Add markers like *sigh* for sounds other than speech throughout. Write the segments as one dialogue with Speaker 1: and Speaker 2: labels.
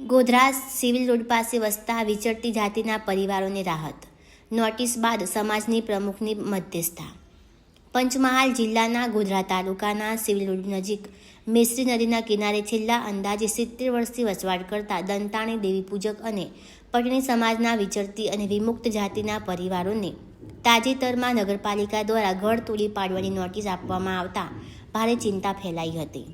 Speaker 1: Godhra civil road પાસે વસતા વિચરતી જાતિના પરિવારોને રાહત. નોટિસ બાદ સમાજની પ્રમુખની મધ્યસ્થતા પંચમહાલ જિલ્લાના ગોધરા તાલુકાના સિવિલ રોડ નજીક મેસરી નદીના કિનારે છેલ્લા અંદાજે સિત્તેર વર્ષથી વસવાટ કરતા દંતાણી દેવી પૂજક અને પટણી સમાજના વિચરતી અને વિમુક્ત જાતિના પરિવારોને તાજેતરમાં નગરપાલિકા દ્વારા ઘર તોડી પાડવાની નોટિસ આપવામાં આવતા ભારે ચિંતા ફેલાઈ હતી.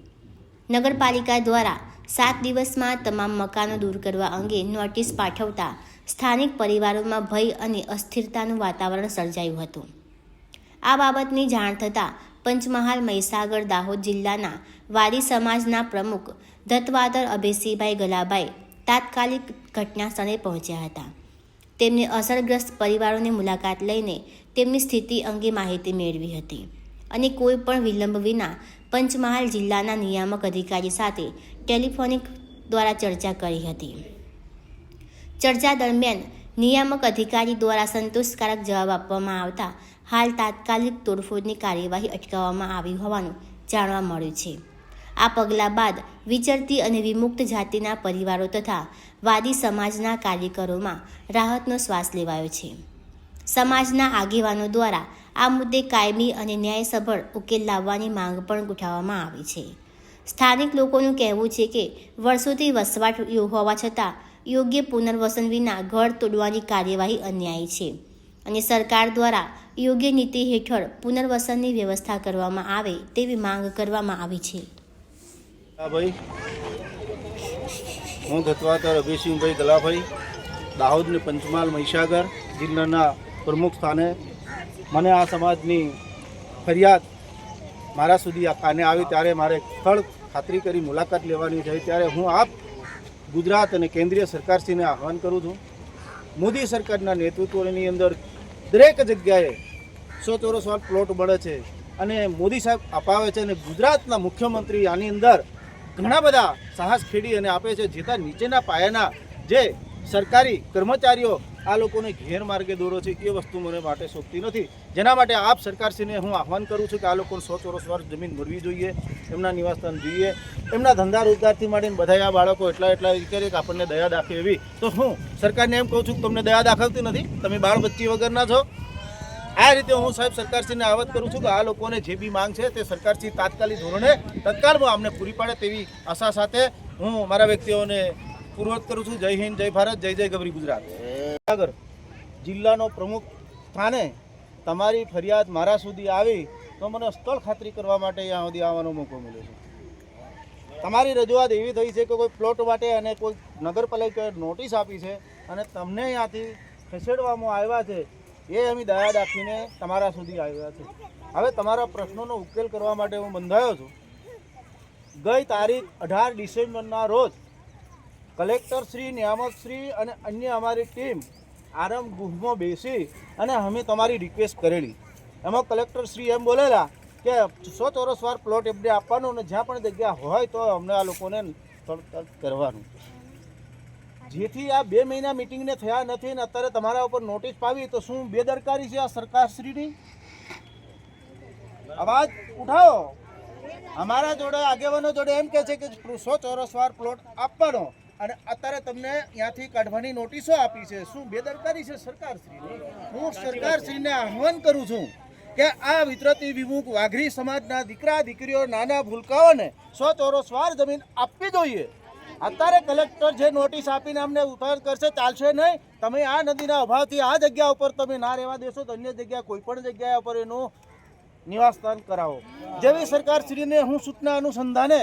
Speaker 1: નગરપાલિકા દ્વારા સાત દિવસમાં તમામ મકાનો દૂર કરવા અંગે નોટિસ પાઠવતા સ્થાનિક પરિવારોમાં ભય અને અસ્થિરતાનું વાતાવરણ સર્જાયું હતું. આ બાબતની જાણ થતાં પંચમહાલ, મહીસાગર, દાહોદ જિલ્લાના વારી સમાજના પ્રમુખ દત્તવાદર અભેસિંહભાઈ ગલાભાઈ તાત્કાલિક ઘટના સ્થળે પહોંચ્યા હતા. તેમને અસરગ્રસ્ત પરિવારોની મુલાકાત લઈને તેમની સ્થિતિ અંગે માહિતી મેળવી હતી અને કોઈ પણ વિલંબ વિના પંચમહાલ જિલ્લાના નિયામક અધિકારી સાથે ટેલિફોનિક દ્વારા ચર્ચા કરી હતી. ચર્ચા દરમિયાન નિયામક અધિકારી દ્વારા સંતોષકારક જવાબ આપવામાં આવતા હાલ તાત્કાલિક તોડફોડની કાર્યવાહી અટકાવવામાં આવી હોવાનું જાણવા મળ્યું છે. આ પગલાં બાદ વિચરતી અને વિમુક્ત જાતિના પરિવારો તથા વાદી સમાજના કાર્યકરોમાં રાહતનો શ્વાસ લેવાયો છે. સમાજના આગેવાનો દ્વારા આ મુદ્દે કાયમી અને ન્યાયસભર ઉકેલ લાવવાની માંગ પણ ઉઠાવવામાં આવી છે. સ્થાનિક લોકોનું કહેવું છે કે, વર્ષોથી વસવાટ હોવા છતાં યોગ્ય પુનર્વસન વિના ઘર તોડવાની કાર્યવાહી અન્યાયી છે અને સરકાર દ્વારા યોગ્ય નીતિ હેઠળ પુનર્વસનની વ્યવસ્થા કરવામાં આવે તેવી માંગ કરવામાં આવી છે.
Speaker 2: ભાઈ. હું ગતવાતર અભિસિંહભાઈ ગલાભાઈ દાહોદ ને પંચમહાલ મહીસાગર જિલ્લાના પ્રમુખ સ્થાને મને આ સમાજની ફરિયાદ મારા સુધી આ કાને આવી ત્યારે મારે સ્થળ ખાતરી કરી મુલાકાત લેવાની થઈ ત્યારે હું આપ ગુજરાત અને કેન્દ્રીય સરકારશ્રીને આહવાન કરું છું. મોદી સરકારના નેતૃત્વની અંદર દરેક જગ્યાએ સો ચોરસ વાર પ્લોટ મળે છે અને મોદી સાહેબ અપાવે છે અને ગુજરાતના મુખ્યમંત્રી આની અંદર ઘણા બધા સાહસ ખેડી અને આપે છે. જેતા નીચેના પાયાના જે સરકારી કર્મચારીઓ આ લોકોને ગેરમાર્ગે દોરો છે, એ વસ્તુ મને માટે શોભતી નથી. જેના માટે આપ સરકારશ્રીને હું આહવાન કરું છું કે આ લોકોને સો ચોરસ વર્ષ જમીન મળવી જોઈએ, એમના નિવાસસ્થાન જોઈએ, એમના ધંધા રોજગારથી માંડીને બધા આ બાળકો એટલા એટલા કરે કે આપણને દયા દાખે એવી. તો હું સરકારને એમ કહું છું કે તમને દયા દાખવતી નથી, તમે બાળ બચ્ચી વગરના છો. આ રીતે હું સાહેબ સરકારશ્રીને આવત કરું છું કે આ લોકોને જે બી માંગ છે તે સરકારશ્રી તાત્કાલિક ધોરણે તત્કાળમાં અમને પૂરી પાડે તેવી આશા સાથે હું મારા વ્યક્તિઓને પૂર્વત કરું છું. જય હિન્દ, જય ભારત, જય જય ગબરી ગુજરાત. આગળ જિલ્લાનો પ્રમુખ સ્થાને તમારી ફરિયાદ મારા સુધી આવી, તો મને સ્થળ ખાતરી કરવા માટે અહીંયા સુધી આવવાનો મોકો મળ્યો છે. તમારી રજૂઆત એવી થઈ છે કે કોઈ પ્લોટ માટે અને કોઈ નગરપાલિકાએ નોટિસ આપી છે અને તમને અહીંયાથી ખસેડવામાં આવ્યા છે, એ અમે દયા દાખીને તમારા સુધી આવ્યા છે. હવે તમારા પ્રશ્નોનો ઉકેલ કરવા માટે હું બંધાયો છું. ગઈ તારીખ અઢાર ડિસેમ્બરના રોજ કલેક્ટર શ્રી, નિયામક શ્રી અને અન્ય અમારી ટીમ આરામ ગૃહમાં બેસી અને અમે તમારી રિક્વેસ્ટ કરેલી. એમાં કલેક્ટર શ્રી એમ બોલેલા કે સો ચોરસ વાર પ્લોટ એમને આપવાનો અને જ્યાં પણ જગ્યા હોય તો અમને આ લોકોને કરવાનું. જેથી આ બે મહિના મિટિંગને થયા નથી ને અત્યારે તમારા ઉપર નોટિસ પાવી તો શું બેદરકારી છે આ સરકારશ્રીની અવાજ ઉઠાવો. અમારા જોડે આગેવાનો જોડે એમ કહે છે કે સો ચોરસ વાર પ્લોટ આપવાનો. અને અત્યારે તમને ત્યાંથી કાઢવાની નોટિસો આપી છે. શું બેદરકારી છે સરકારશ્રીની? હું સરકારશ્રીને આહવાન કરું છું કે આ વિતરતી વિમુખ વાઘરી સમાજના દીકરા, દીકરીઓ, નાના ભૂલકાઓને સો ચોરસ વાર જમીન આપવી જોઈએ. અત્યારે કલેક્ટર જે નોટિસ આપીને અમને ઉતાર કરશે, ચાલશે નહીં. તમે આ નદીના અભાવથી આ જગ્યા ઉપર તમે ના રહેવા દેશો તો અન્ય જગ્યા કોઈ પણ જગ્યા ઉપર એનું નિવાસસ્થાન કરાવો. જેવી સરકારશ્રીને હું સૂચના અનુસંધાને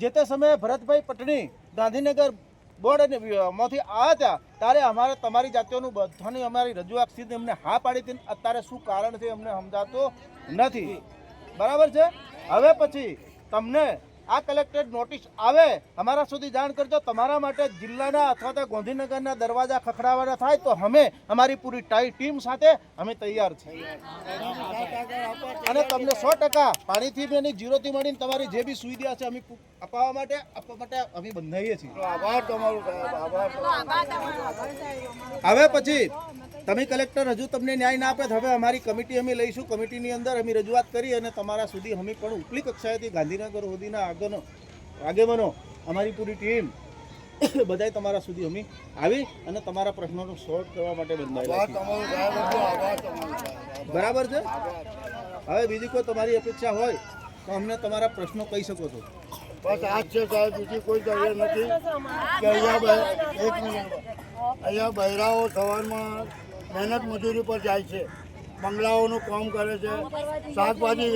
Speaker 2: જે તે સમયે ભરતભાઈ પટણી ગાંધીનગર બોર્ડ અને માંથી આવ્યા હતા, ત્યારે અમારે તમારી જાતિઓનું બધાની અમારી રજૂઆત સીધી અમને હા પાડી હતી અત્યારે શું કારણ છે અમને સમજાતો નથી. બરાબર છે? હવે પછી તમને આ કલેક્ટર નોટિસ આવે અમારા સુધી જાણ કરજો. તમારા માટે જિલ્લાના અથવા તો ગાંધીનગરના દરવાજા ખખડાવવાના થાય તો અમે અમારી પૂરી ટાઈ ટીમ સાથે અમે તૈયાર છીએ. અને તમને સો ટકા પાણીથી બી જીરોથી મળીને તમારી જે બી સુવિધા છે અમે અપાવવા માટે આપવા માટે અમે બંધાઈએ છીએ. આભાર તમારો. હવે પછી તમે કલેક્ટર હજુ તમને ન્યાય ના આપે તો હવે અમારી કમિટી અમે લઈશું. કમિટીની અંદર અમે રજૂઆત કરી અને તમારા સુધી અમે પણ ઉપલી કક્ષાએથી ગાંધીનગર સુધીના આગનો આગેવાનો અમારી પૂરી ટીમ *coughs* બધાય તમારા સુધી અમે આવી અને તમારા પ્રશ્નોનો સોલ્વ કરવા માટે બંધાયેલા બરાબર છે? હવે બીજી કોઈ તમારી અપેક્ષા હોય તો અમને તમારા પ્રશ્નો કહી શકો છો.
Speaker 3: બસ આજ છે સાહેબ બીજી કોઈ જરૂર નથી. કે અહીંયા એક મિનિટ. અહીંયા બહેરાઓ સવારમાં મહેનત મજૂરી પર જાય છે. બંગલાઓનું કામ કરે છે. શાકભાજી